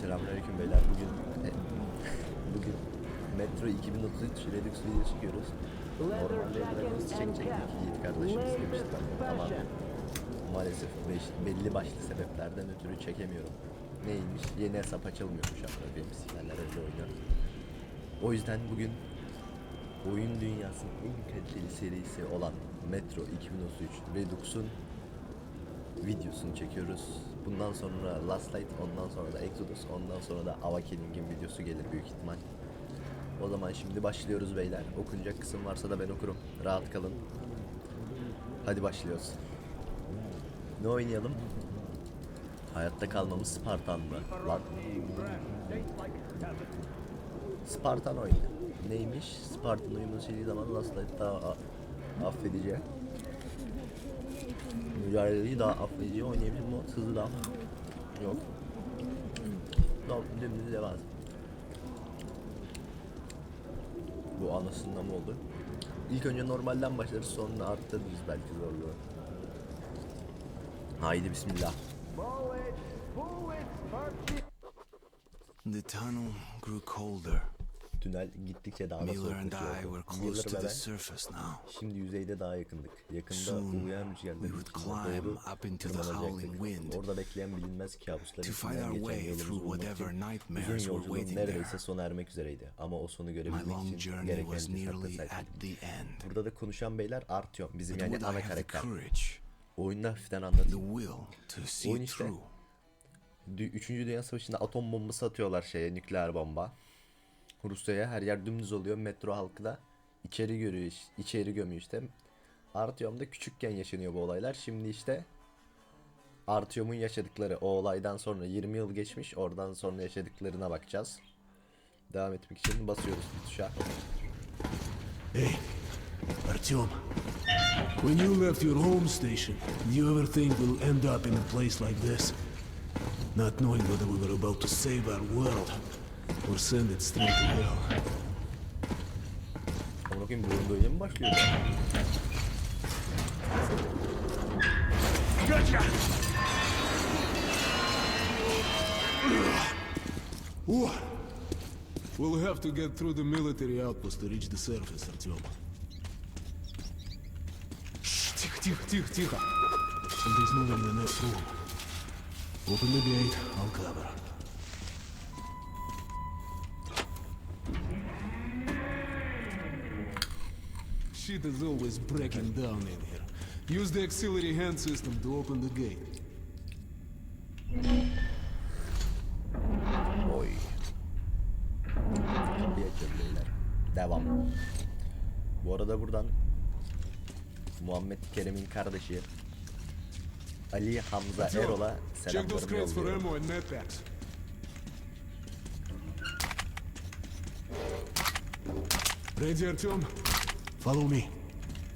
Selamünaleyküm beyler. Bugün bugün Metro 2033 Redux video çekiyoruz. Normalde Redux çekecektik. Yiğit kardeşim istemişti ama maalesef belli başlı sebeplerden ötürü çekemiyorum. Neymiş? Yeni hesap açılmıyormuş ama benim sikerler öyle oynuyor. O yüzden bugün oyun dünyasının en kaliteli serisi olan Metro 2033 Redux'un videosunu çekiyoruz. Bundan sonra Last Light, ondan sonra da Exodus, ondan sonra da Awakening'in videosu gelir büyük ihtimal. O zaman şimdi başlıyoruz beyler. Okunacak kısım varsa da ben okurum. Rahat kalın. Hadi başlıyoruz. Ne oynayalım? Hayatta kalmamız Spartan mı? Lan. Spartan oyunu. Neymiş? Spartan uyumu sildiği zaman Last Light daha affedici. Mücadeleyi daha affedici oynayabilir mi? Hızlı daha yok. Tamam dümdüz devam. Bu anasından mı oldu? İlk önce normalden başlarız sonra arttırırız belki zorluğu. Haydi bismillah. The tunnel grew colder. Tünel gittikçe daha da soğuklaşıyordu. şimdi yüzeyde daha yakındık. Yakında uğrayan rüzgarların climb doğru tırmanacaktık. Orada bekleyen bilinmez kabusların içinden geçen through bulmak uzun yolculuğum neredeyse sona ermek üzereydi. Ama o sonu görebilmek için gereken the end. Burada da konuşan beyler Artyom. Bizim But yani ana karakter. Oyunda hafiften anlatayım. Oyun işte. Üçüncü Dünya Savaşı'nda atom bombası atıyorlar şeye, nükleer bomba. Rusya'ya her yer dümdüz oluyor. Metro halkı da içeri görüyor, içeri gömüyor işte. Artyom'da küçükken yaşanıyor bu olaylar. Şimdi işte Artyom'un yaşadıkları o olaydan sonra 20 yıl geçmiş. Oradan sonra yaşadıklarına bakacağız. Devam etmek için basıyoruz tuşa. Hey, Artyom. When you left your home station, you ever think we'll end up in a place like this? Not knowing whether we were about to save our world or send it straight to hell. Ama bakayım bu oyunda öyle mi başlıyor? What? We'll have to get through the military outpost to reach the surface, Artyom. Shh, тихо, тихо, тихо, тихо. Something's moving in the next room. Open the gate, I'll cover. Shit is always breaking down in here. Use the auxiliary hand system to open the gate. Oy. Kapıyı açıyoruz beyler. Devam. Bu arada buradan Muhammed Kerem'in kardeşi Ali Hamza Erol'a selamlarımı yolluyorum. Ready, Artyom? Follow me.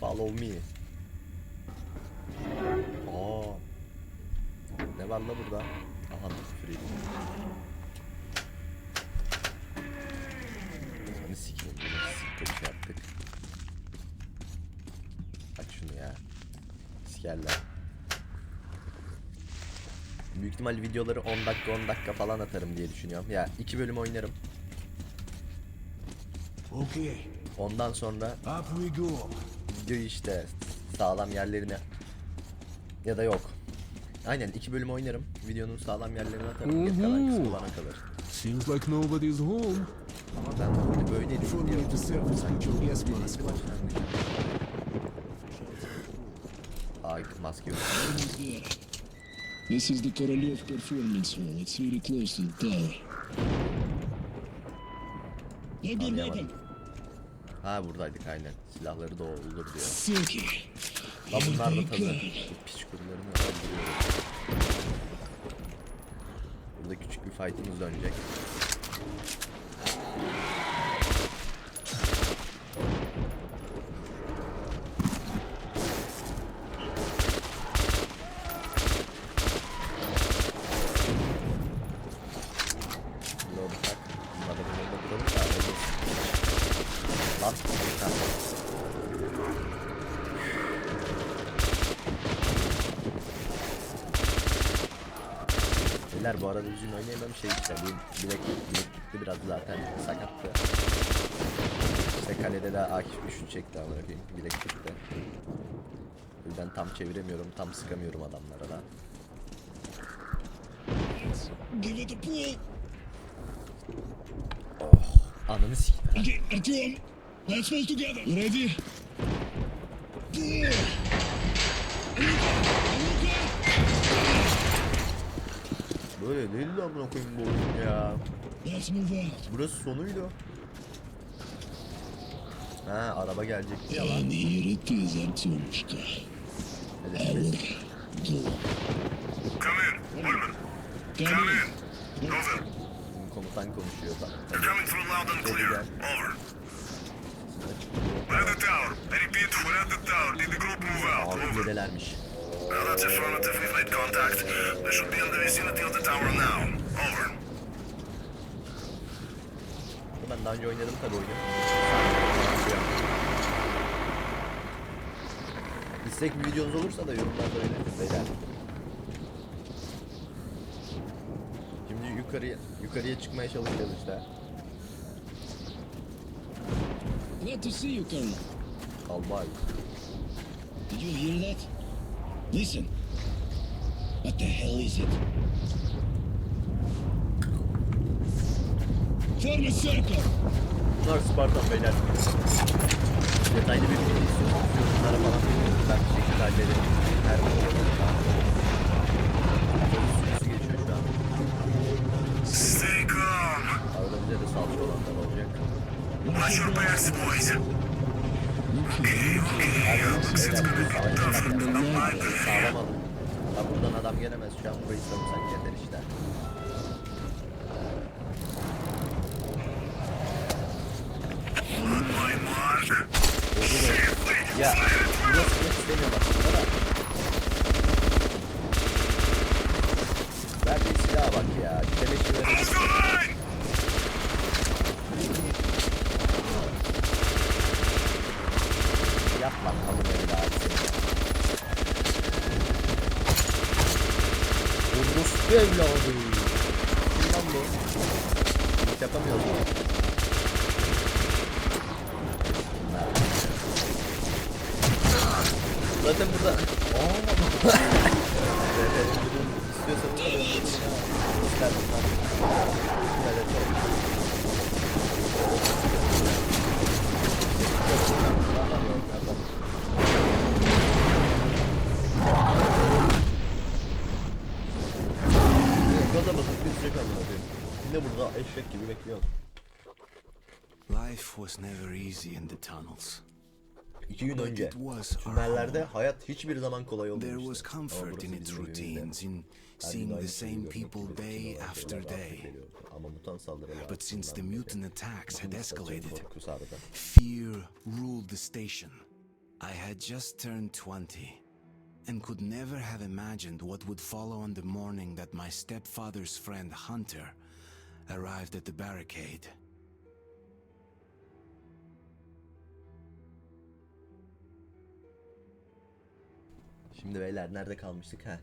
Follow me. Aa. Ne var la burada? Aha küfür ediyor. Seni sikeyim. Siktir şey yaptık. Aç şunu ya. Sikerler. Büyük ihtimal videoları 10 dakika 10 dakika falan atarım diye düşünüyorum. Ya iki bölüm oynarım. Okay, Ondan sonra up we go. videoyu işte sağlam yerlerine ya da yok. Aynen iki bölüm oynarım. Videonun sağlam yerlerine atarım. Geri kalan kısmı bana kalır. Seems like nobody's home. Ama ben böyle böyle your gas mask on. Ay maske yok. This is the Korolev Performance Hall. It's really close to the tower. Anlayamadım. Ha buradaydık aynen. Silahları da olur diyor. Suki. La bunlar da tadı. Bu piç kurularını öldürüyoruz. Burada küçük bir fight'ımız dönecek. Burada bıçak. Bunlardan önünde duralım da. öyle. Lan. Beyler bu arada düzgün oynayamam şey işte bu bilek, bilek gitti biraz zaten sakattı. İşte kalede de Akif üçlü çekti amına koyayım bilek gitti. O yüzden tam çeviremiyorum tam sıkamıyorum adamlara da. Pull. Ananı sik. Let's fall together. Ready? Böyle değildi amına koyayım bu oyun ya. Let's move out. Burası sonuydu. Ha araba gelecekti ya lan. And here it is, Artyomушka. Hadi, hadi. Go. Come in. Woodman, Come come in. in. Over. Komutan konuşuyor da. You're coming through loud and clear. Over. We're the tower. I repeat, we're at the tower. Did the group move out? Abi Over. nerelermiş? Well, that's affirmative. We've made contact. They should be in the vicinity of the tower now. Over. Ben daha önce oynadım tabi oyunu. İstek bir videonuz olursa da yorumlarda oynarız beyler. Şimdi yukarıya yukarıya çıkmaya çalışacağız işte. Glad to see you, Colonel. Albay. Did you hear that? Listen. What the hell is it? Form a circle. Bunlar Spartan beyler. Detaylı bir video istiyorsanız yorumlara falan bilmiyorum. Ben bir şekilde hallederim. Her an. Sürüsü geçiyor şu an. Stay calm. Arada bize de olanlar olacak. Watch your backs, boys. Tough. I'm my Sağlam alın. Ya buradan adam gelemez şu an burayı savunsak yeter işte. my mark. Ya burası istemiyorum aslında da. Verdiği silaha bak ya. Keleşi verelim. Move the line. Yap lan alın öyle abi seni ya. Orospu evladı. Kim lan bu? Hiç yapamıyoruz mu? Zaten burada... Aaa! İstiyorsanız da böyle bir ister bunlar. Evet, evet. Gaza basıp götürecek amına koyayım. Yine burada eşek gibi bekliyorum. Life was never easy in the tunnels. İki gün önce was tünellerde hayat hiçbir zaman kolay olmamıştı. There was Ama comfort burası in its routines, in seeing the same people day after day. Ama mutant saldırılar But since the mutant attacks had escalated, fear ruled the station. I had just turned 20 and could never have imagined what would follow on the morning that my stepfather's friend Hunter arrived at the barricade. Şimdi beyler nerede kalmıştık ha?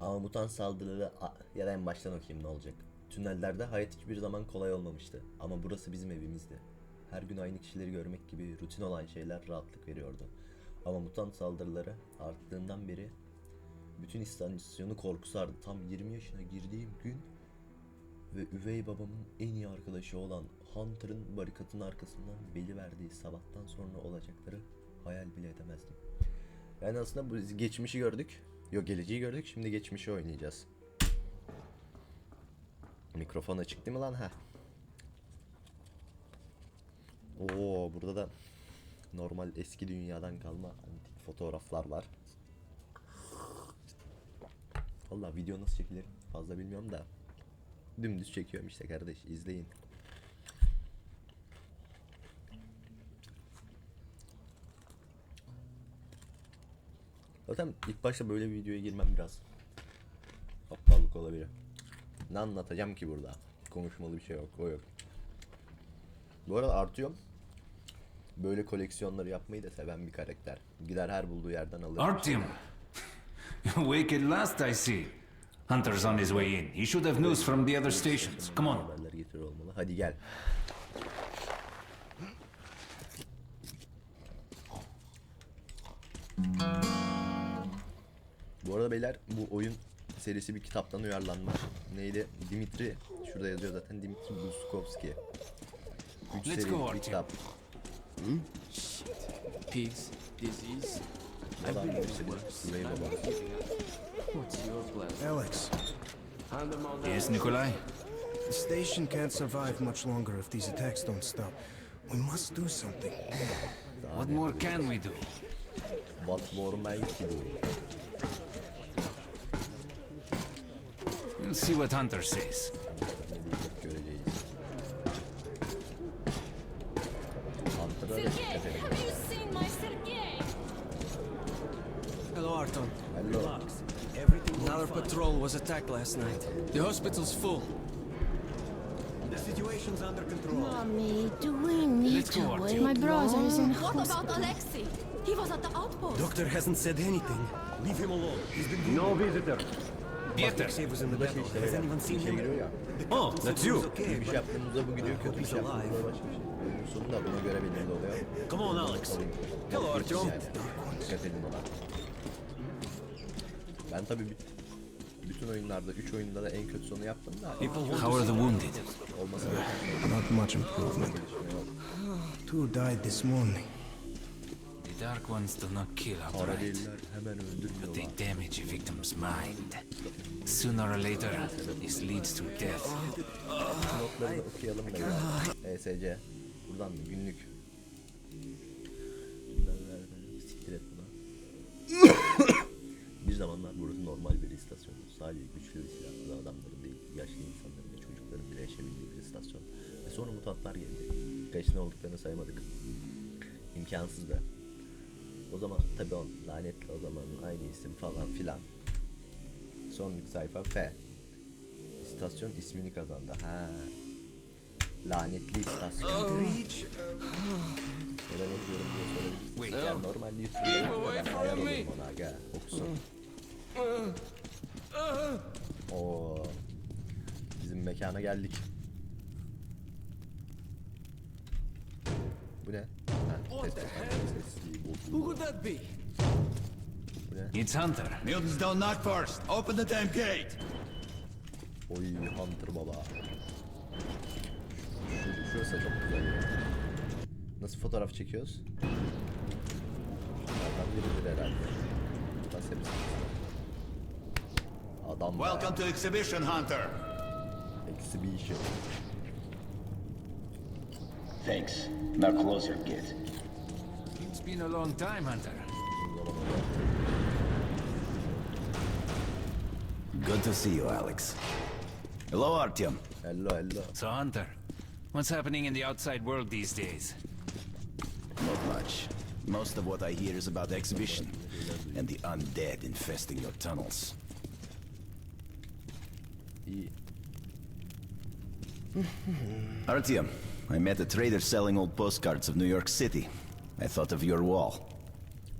Ama mutant saldırıları ya da en baştan okuyayım ne olacak. Tünellerde hayat hiçbir zaman kolay olmamıştı. Ama burası bizim evimizdi. Her gün aynı kişileri görmek gibi rutin olan şeyler rahatlık veriyordu. Ama mutant saldırıları arttığından beri bütün istasyonu korku sardı. Tam 20 yaşına girdiğim gün ve üvey babamın en iyi arkadaşı olan Hunter'ın barikatın arkasından beli verdiği sabahtan sonra olacakları hayal bile edemezdim. Yani aslında bu geçmişi gördük. Yok geleceği gördük. Şimdi geçmişi oynayacağız. Mikrofon açık değil mi lan? ha? Oo burada da normal eski dünyadan kalma antik fotoğraflar var. Valla video nasıl çekilir fazla bilmiyorum da. Dümdüz çekiyorum işte kardeş izleyin. Zaten ilk başta böyle bir videoya girmem biraz aptallık olabilir. Ne anlatacağım ki burada? Konuşmalı bir şey yok, o yok. Bu arada artıyorum. Böyle koleksiyonları yapmayı da seven bir karakter. Gider her bulduğu yerden alır. Artyom, awake at last, I see. Hunter's on his way in. He should have news from the other stations. Come on. Haberler getiriyor olmalı. Hadi gel. Bu arada beyler bu oyun serisi bir kitaptan uyarlanmış. Neydi? Dimitri, şurada yazıyor zaten Dimitri Gluskovski. 3 Let's seri go, bir kitap. Peace, disease. Adam bir seri Üvey baba. Alex. Yes, Nikolai? the station can't survive much longer if these attacks don't stop. We must do something. What more can we do? What more man ki bu? We'll see what Hunter says. Ne diyecek göreceğiz. Hunter'a da dikkat edin. have you seen my Sergey? Hello, Arton. Hello. Another patrol was attacked last night. The hospital's full. Mommy, do we need Let's go, to wait? My brother is in What hospital. about Alexei? He was at the outpost. Doctor hasn't said anything. Leave him alone. He's been No visitor. Da şey. Oh, that's you. İyi bir şey yaptığımızda bu gidiyor, kötü bir şey yaptığımızda başka bir şey. Oyunun sonunda buna göre belirli oluyor. Come on, Alex. Hello, Artyom. Dikkat edin ona. Ben tabii bütün oyunlarda, 3 oyunda da en kötü sonu yaptım da How are the wounded? olmasa Not much improvement. Two died this morning. The Dark Ones do not kill outright, but öldürmüyorlar. they damage a victim's mind. Sooner or later, this leads to death. Notlarını okuyalım da ya. ESC. Buradan mı? Günlük. Siktir et buna. bir zamanlar burası normal bir istasyon. Sadece güçlü ve silahlı adamların değil, yaşlı insanların ve çocukların bile yaşayabildiği bir istasyon. Ve sonra mutantlar geldi. Kaç ne olduklarını saymadık. İmkansız be. O zaman tabi on lanetli o zaman aynı isim falan filan. Sonraki sayfa F. İstasyon ismini kazandı. Ha. Lanetli istasyon. Neden okuyorum diye sorabilirsiniz. Ya normalde YouTube'da ben ayar olurum ona aga. Okusun. Oo. Bizim mekana geldik. Bu ne? Ha, Who bozuldu. could that be? Bu? It's Hunter. Milton's down not knock first. Open the damn gate. Oy Hunter baba. Şu, şurası da çok güzel ya. Nasıl fotoğraf çekiyoruz? Bunlardan biridir herhalde. Nasıl hepsi? Adam Welcome to exhibition, Hunter. Exhibition. Thanks. Now closer, kid. It's been a long time, Hunter. Good to see you, Alex. Hello, Artyom. Hello hello. So, Hunter, what's happening in the outside world these days? Not much. Most of what I hear is about the exhibition and the undead infesting your tunnels. İyi. Artyom, I met a trader selling old postcards of New York City. I thought of your wall.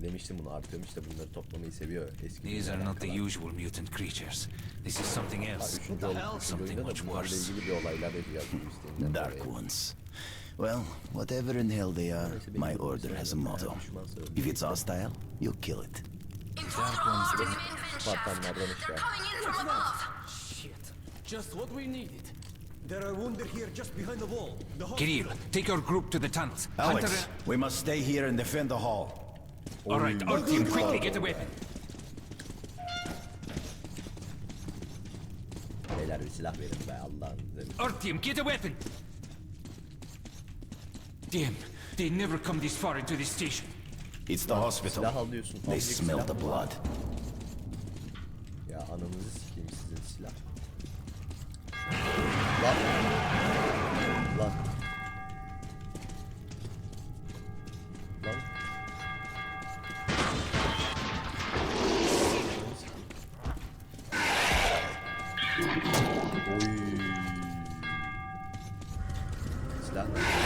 Demiştim bunu artıyorum işte bunları toplamayı seviyor. Eski These are günlerden not the usual mutant creatures. This is something else. Üçüncü, ol- üçüncü Something much worse. ilgili bir olaylar yapacağız. bu Dark dolayı. ones. Well, whatever in hell they are, my order has a motto. If it's hostile, you kill it. Dark ones değil. Spartanlardan işte. Shit. Just what we needed. There are wounded here just behind the wall. The Kirill, take your group to the tunnels. Alex, Hunter, we must stay here and defend the hall. All right, Artyom, quickly get a weapon. Beyler bir silah verin be Allah'ın izniyle. Artyom, get a weapon. Damn, they never come this far into this station. It's the hospital. Silah al diyorsun. They smell silah the mı? blood. Ya ananızı sikeyim sizin silah. Lan. Oy. Silah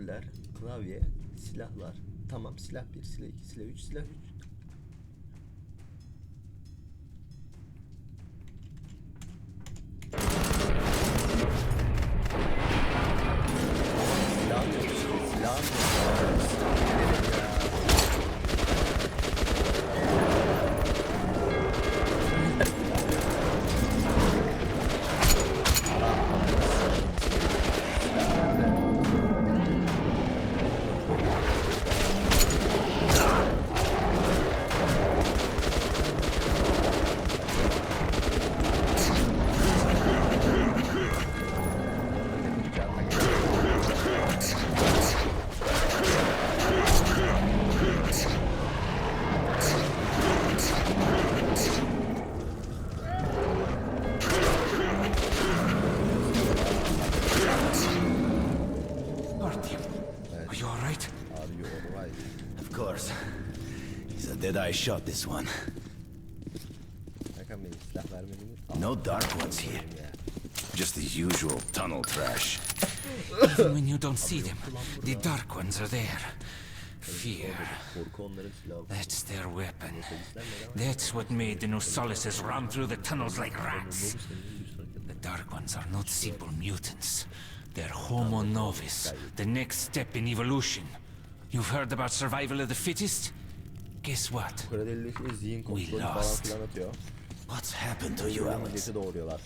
kontroller, klavye, silahlar. Tamam silah 1, silah 2, silah 3, silah 3. He's shot, this one. No dark ones here. Just the usual tunnel trash. Even when you don't see them, the dark ones are there. Fear. That's their weapon. That's what made the Nosalises run through the tunnels like rats. The Dark Ones are not simple mutants. They're Homo Novus, the next step in evolution. You've heard about survival of the fittest? Guess what? Karadeli'de şey zihin kontrolü falan lost. filan atıyor. What's happened to you, Alex? Milleti doğuruyorlar.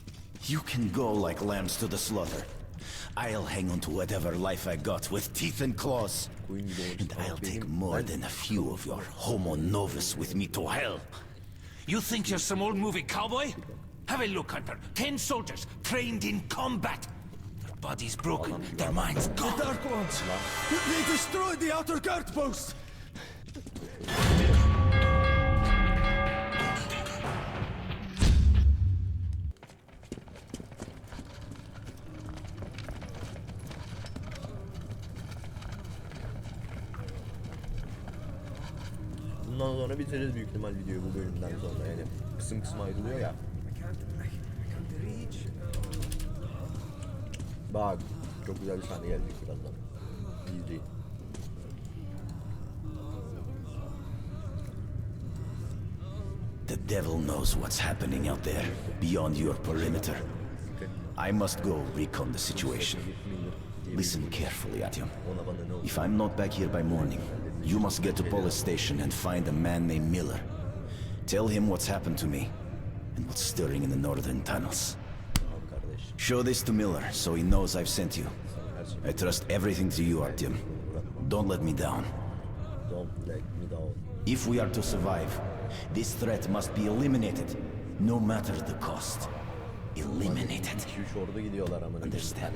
You can go like lambs to the slaughter. I'll hang on to whatever life I got with teeth and claws. Koyun gibi olmuş. And Ama I'll take benim- more ben- than a few of your homo novus with me to hell. You think you're some old movie cowboy? Have a look, Hunter. Ten soldiers trained in combat. Their bodies broken, their minds gone. Dark Ones! They destroyed the outer guard post! Sonra bitiririz büyük ihtimal videoyu bu bölümden sonra yani. Kısım kısım ayrılıyor ya. Bak çok güzel bir sahne gelecek birazdan. İzleyin. The devil knows what's happening out there, beyond your perimeter. I must go recon the situation. Listen carefully, Atyom. Ona bana ne oldu? If I'm not back here by morning, you must get to police station and find a man named Miller. Tell him what's happened to me and what's stirring in the northern tunnels. Show this to Miller so he knows I've sent you. I trust everything to you, Artyom. Don't let me down. If we are to survive, this threat must be eliminated, no matter the cost. Eliminated. 2-3 ordu gidiyorlar amına. koyayım. Bir Understand.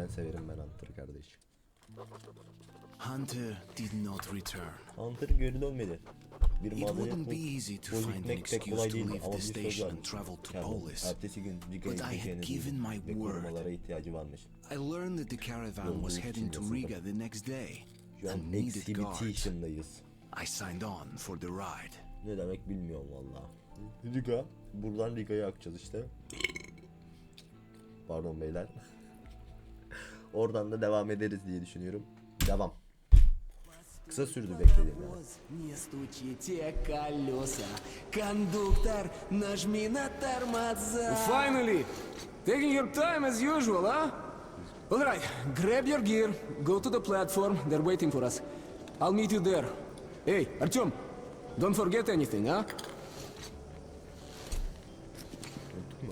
Yüzden severim ben Hunter'ı kardeş. Hunter did not return. Hunter geri dönmedi. Bir It wouldn't be easy to find an excuse to leave the söz station and travel to Polis. But I had given my word. I learned that the caravan was heading to Riga the next day and needed guards. I signed on for the ride. Ne demek bilmiyorum valla. Riga. Buradan Riga'ya akacağız işte. Pardon beyler. Oradan da devam ederiz diye düşünüyorum. Devam. Kısa sürdü beklediğim yani. Finally! Taking your time as usual, huh? All right, grab your gear, go to the platform, they're waiting for us. I'll meet you there. Hey, Artyom, don't forget anything, huh?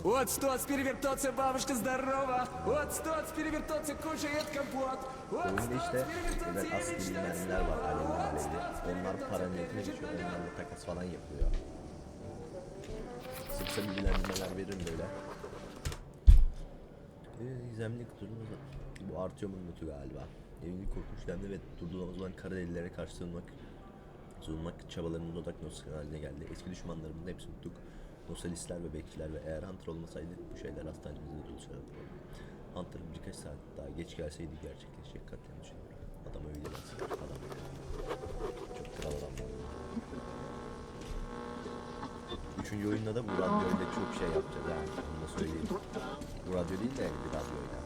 Вот стоц перевертоться, бабушка здорова! Вот стоц перевертоться, кушает компот! Вот Oyunda стоц işte перевертаться, böyle askeri mermiler var alevli alevli. Onlar para niyetine geçiyor. Onlarla takas falan yapılıyor. Sıkça bilgilendirmeler veririm böyle. Ee, gizemli kutunun bu Artyom'un notu galiba. Evini korkunç demli ve durduğu zaman Karadelilere karşı sığınmak, sığınmak çabalarının odak nosyası haline geldi. Eski düşmanlarımızın hepsini tuttuk. Nosalistler ve bekçiler ve eğer Hunter olmasaydı bu şeyler hastanemizde dolu Hunter birkaç saat daha geç gelseydi gerçekleşecek katliam düşünüyorum. Adam öyle nasıl adam. Çok kral adam. Üçüncü oyunda da bu radyoyla çok şey yapacağız yani. Onu da söyleyeyim. Bu radyo değil de bir radyoyla.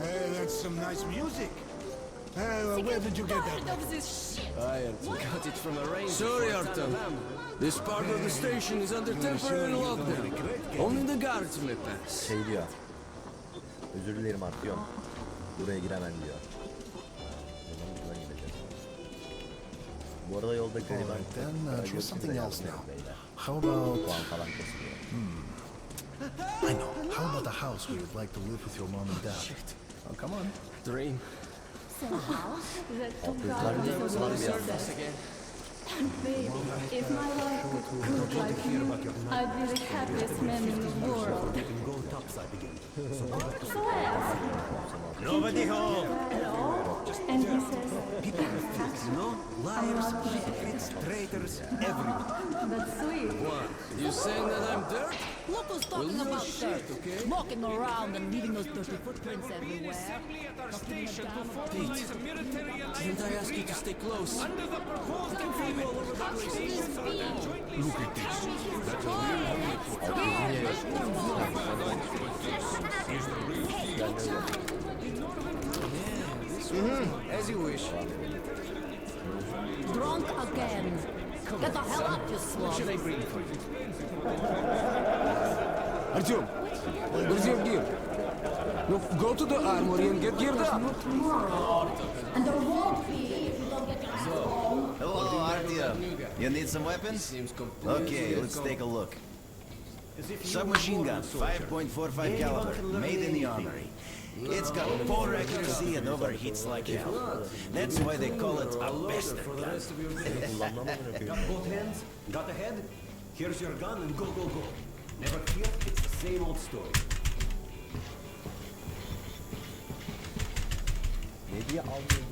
Hey, that's some nice music. Hey, uh, where did you get that? Tired of this shit. Got it from a ranger. Sorry, Artem. This part of the station is under temporary lockdown. Only the guards may pass. Şey diyor. Özür dilerim Artyom. Buraya giremem diyor. O zaman buradan gideceğiz. Bu arada yolda gariban Alright, then, uh, try something else now. beyler. How about... Puan falan kasılıyor. I know. How about a house where you'd like to live with your mom and dad? Oh, come on. Dream. So house that took Kızlar out niye the kızlar bir anda? Baby, if my life could cook like you, I'd be the happiest man in the world. I asked Nobody home! and he says, You know, liars, hypocrites, traitors, everyone. that's sweet. What? You saying that I'm dirt? Look who's talking no about shit, dirt. okay? Walking around and leaving those dirty footprints everywhere. Pete, didn't I ask you to stay close? Look at this. Mm-hmm. As you wish. Drunk again. Get the hell up, you slob. Artyom, where's your gear? No, go to the armory and get geared up. Tomorrow. And there won't be if you don't get your ass home. Hello, Artyom. You need some weapons? Okay, let's take a look. Submachine gun, 5.45 caliber, made in the armory. It's got poor accuracy and overheats like hell. That's why they call it a bastard gun. Kullanmam Both hands, got a head? Here's your gun and go, go, go. Never fear, it's the same old story. Ne diye almıyor